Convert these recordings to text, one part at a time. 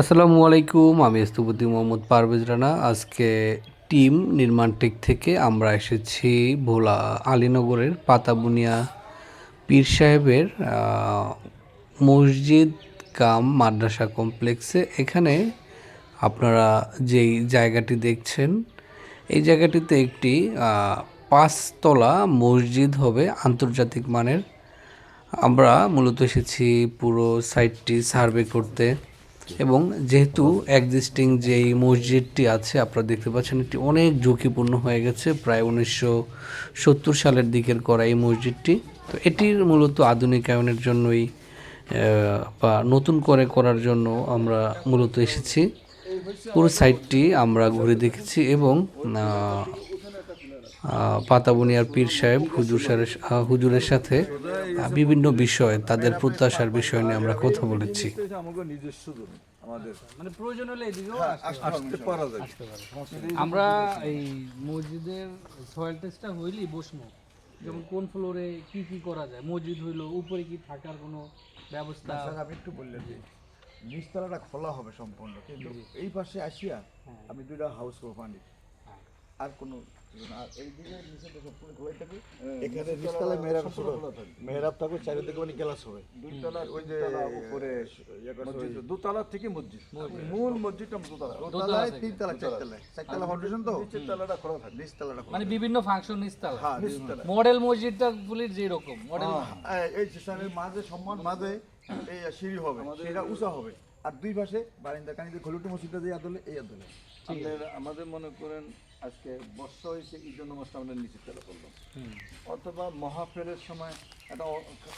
আসসালামু আলাইকুম, আমি স্থপতি মোহাম্মদ পারভেজ রানা। আজকে টিম নির্মাণ টেক থেকে আমরা এসেছি ভোলা আলীনগরের পাতাবুনিয়া পীর সাহেবের মসজিদ কাম মাদ্রাসা কমপ্লেক্সে। এখানে আপনারা যেই জায়গাটি দেখছেন, এই জায়গাটিতে একটি পাঁচতলা মসজিদ হবে আন্তর্জাতিক মানের। আমরা মূলত এসেছি পুরো সাইটটি সার্ভে করতে। এবং যেহেতু এক্সিস্টিং যেই মসজিদটি আছে, আপনারা দেখতে পাচ্ছেন, এটি অনেক ঝুঁকিপূর্ণ হয়ে গেছে। প্রায় উনিশশো সত্তর সালের দিকের করা এই মসজিদটি। তো এটির মূলত আধুনিকায়নের জন্যই বা নতুন করে করার জন্য আমরা মূলত এসেছি। পুরো সাইটটি আমরা ঘুরে দেখেছি এবং পাতাবুনিয়ার পীর সাহেব হুজুর হুজুরের সাথে বিভিন্ন বিষয় তাদের প্রত্যাশার বিষয় নিয়ে আমরা কথা বলেছি। মানে প্রয়োজন হলে আসতে পারা যায় আমরা এই মসজিদের সয়েল টেস্টটা হইলি বসবো। যেমন কোন ফ্লোরে কি কি করা যায়? মসজিদ হইল উপরে কি থাকার কোনো ব্যবস্থা? স্যার আমি একটু বললেন যে নিচতলাটা খোলা হবে সম্পূর্ণ কিন্তু এই পাশে আসিয়া আমি দুইটা হাউস করব পানি আর কোনো। আর এইদিকে নিচেটা সম্পূর্ণ খোলাই থাকবে এখানে নিচতলায় মেহরাব মেহরাব থাকবে চারিদিকে মানে গ্লাস হবে। দুইতলা ওই যে উপরে মসজিদ। দোতলা থেকে মসজিদ। মূল মসজিদটা দোতলা। দোতলায় তিনতলা চারতলায়। চারতলা ফাউন্ডেশন তো? নিচের তলাটা খোলা থাকে। নিচতলাটা মানে বিভিন্ন ফাংশন হ্যাঁ নিচতলা মডেল মসজিদটা পুলির যে রকম মডেল হ্যাঁ, এই মাঝে সম্মান মাঝে এই সিঁড়ি হবে সেটা উঁচা হবে। আর দুই পাশে বারিন্দা কানিতে খলুটু মসজিদটা যে আদলে এই আদলে। আমাদের মনে করেন আজকে বর্ষা হয়েছে এই জন্য মাসটা আমরা নিচের তলা করলাম। অথবা মহাফেরের সময় একটা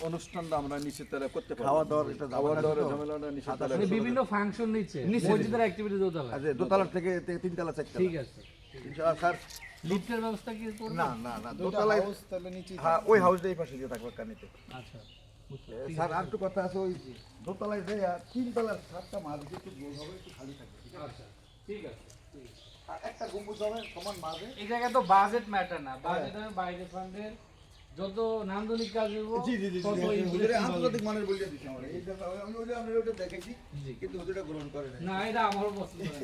অনুষ্ঠানটা আমরা নিচের তলা করতে পারি। খাওয়া দাওয়ার একটা খাওয়া দাওয়ার ঝামেলাটা নিচের সাদা বিভিন্ন ফাংশন নিচ্ছে মসজিদের অ্যাক্টিভিটি দোতলা। আর যে দোতলার থেকে তিনতলা চারতলা ঠিক আছে। স্যার। লিফটের ব্যবস্থা কি করবে না না না দোতলায় হ্যাঁ ওই হাউসটা এই পাশে দিয়ে থাকবে কানিতে। আচ্ছা স্যার আর একটু কথা আছে ওই দোতলায় যে আর তিনতলার সাতটা মাঝ দিয়ে একটু গোল হবে একটু খালি থাকবে। আচ্ছা ঠিক আছে আর একটা গম্বুজ সমান মাঝে এই জায়গায় তো বাজেট ম্যাটার না। বাজেট হবে বাইরে ফান্ডের যত নান্দনিক কাজ হইব জি জি জি তত এই হুজুরে budget আন্তর্জাতিক মানের বলে দিচ্ছি আমরা। এই আমি ওই আমরা ওটা দেখেছি কিন্তু হুজুরে গ্রহণ করে নাই। না এটা আমারও পছন্দ না।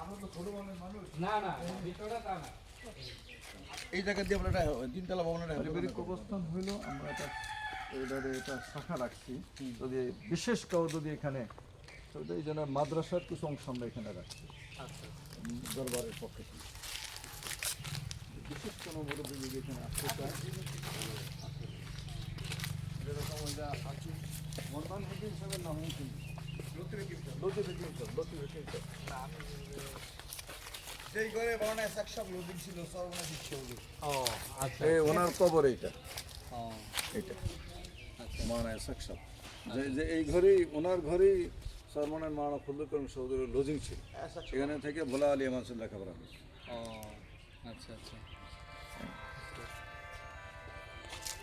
আমরা তো ছোট মানুষ। না না ভিতরটা তা না। এই জায়গা দিয়ে আমরা তিনতলা ভবনের হইল আমরা এটা এবারে এটা শাখা রাখছি। যদি বিশেষ কেউ যদি এখানে তো এই জন্য মাদ্রাসার কিছু অংশ আমরা এখানে রাখছি। আচ্ছা। দরবারের পক্ষে। থেকে। বিশেষ কোনো মুরব্বী যদি এখানে আসতে চায় যেরকম ওই যে হাকিম সাহেবের নাম হাকিম সেই ঘরে সাকসাব ছিল ও আচ্ছা। ওনার কবর এটা সাকসাব যে এই ঘরেই ওনার ঘরেই সরমনের মাওলানা ফজলুল করিম চৌধুরীর লজিং ছিল। এখানে থেকে ভোলা আলী মাসুল লেখাপড়া ও আচ্ছা আচ্ছা।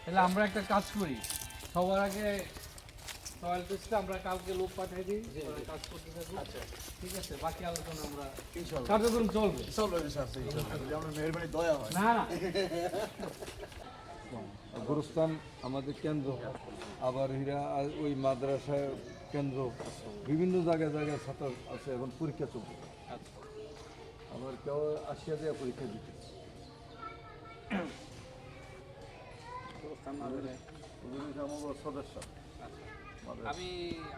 তাহলে আমরা একটা কাজ করি। সবার আগে সয়েল আমরা কালকে লোক পাঠিয়ে দিই কাজ করতে থাকব আচ্ছা। ঠিক আছে বাকি আলোচনা আমরা কার্যক্রম চলবে। আমরা মেহরবানি দয়া হয়। না না। গুরুস্থান আমাদের কেন্দ্র। আবার হীরা আর ওই মাদ্রাসায় কেন্দ্র। বিভিন্ন জায়গায় জায়গায় ছাত্র আছে এখন পরীক্ষা চলছে। আচ্ছা আবার কেউ আসিয়া দেওয়া পরীক্ষা দিতে। সদস্য। আমি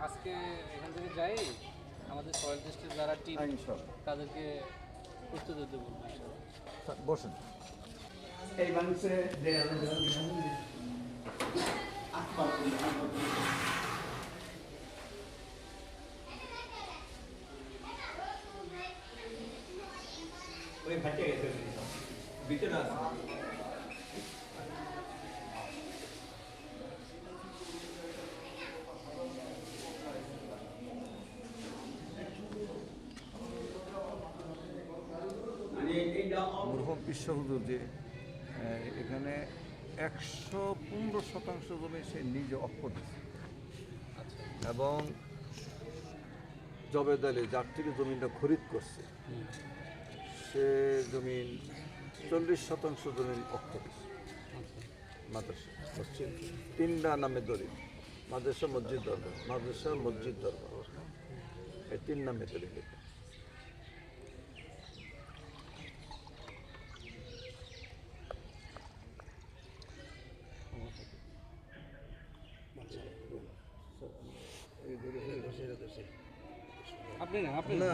আজকে এখান থেকে যাই আমাদের সয়েল টেস্টের যারা টিম তাদেরকে করতে দিতে বলব বসেন। এই মানুষে মরহুম বিশ্ব হুজুর যে এখানে একশো পনেরো শতাংশ জমি সে নিজে অক্ষ দিচ্ছে এবং জবেদ আলী যার থেকে জমিটা খরিদ করছে সে জমিন চল্লিশ শতাংশ জমিন অক্ষ মাদ্রাসা। তিনটা নামে দলিল। মাদ্রাসা মসজিদ দরবার। মাদ্রাসা মসজিদ দরবার। এই তিন নামে তৈরি আপনি না আপনি না।